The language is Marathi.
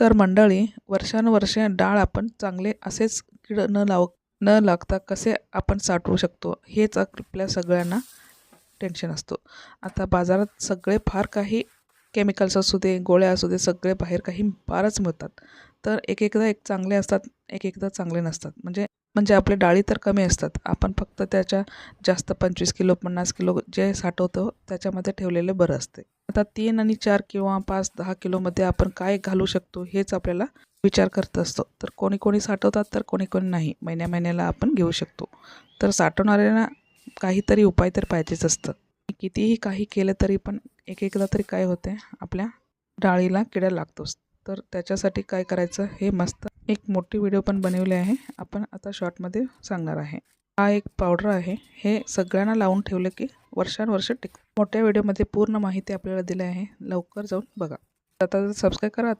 तर मंडळी वर्षानुवर्षे डाळ आपण चांगले असेच कीड न लाव न लागता कसे आपण साठवू शकतो? हेच आपल्या सगळ्यांना टेन्शन असतो. आता बाजारात सगळे फार काही केमिकल्स असू दे गोळ्या असू दे सगळे बाहेर काही फारच मिळतात. तर एक एकदा एक चांगले असतात एक एकदा चांगले नसतात. म्हणजे म्हणजे आपले डाळी तर कमी असतात. आपण फक्त त्याच्या जास्त पंचवीस किलो पन्नास किलो जे साठवतो त्याच्यामध्ये ठेवलेले बरं असते. आता तीन आणि चार किंवा पाच दहा किलोमध्ये आपण काय घालू शकतो हेच आपल्याला विचार करत असतो. तर कोणी कोणी साठवतात तर कोणी कोणी नाही. महिन्या महिन्याला आपण घेऊ शकतो. तर साठवणाऱ्यांना काहीतरी उपाय तर पाहिजेच असतं कितीही काही केलं तरी पण एक एकदा तरी काय होते आपल्या डाळीला किडा लागतोच. तर त्याच्यासाठी काय करायचं हे मस्त एक मोठी व्हिडिओ पण बनवली आहे. आपण आता शॉर्टमध्ये सांगणार आहे. हा एक पावडर आहे. हे सगळ्यांना लावून ठेवलं की वर्षानुवर्ष टिक मोठ्या व्हिडिओमध्ये पूर्ण माहिती आपल्याला दिली आहे. लवकर जाऊन बघा. आता सबस्क्राईब करा.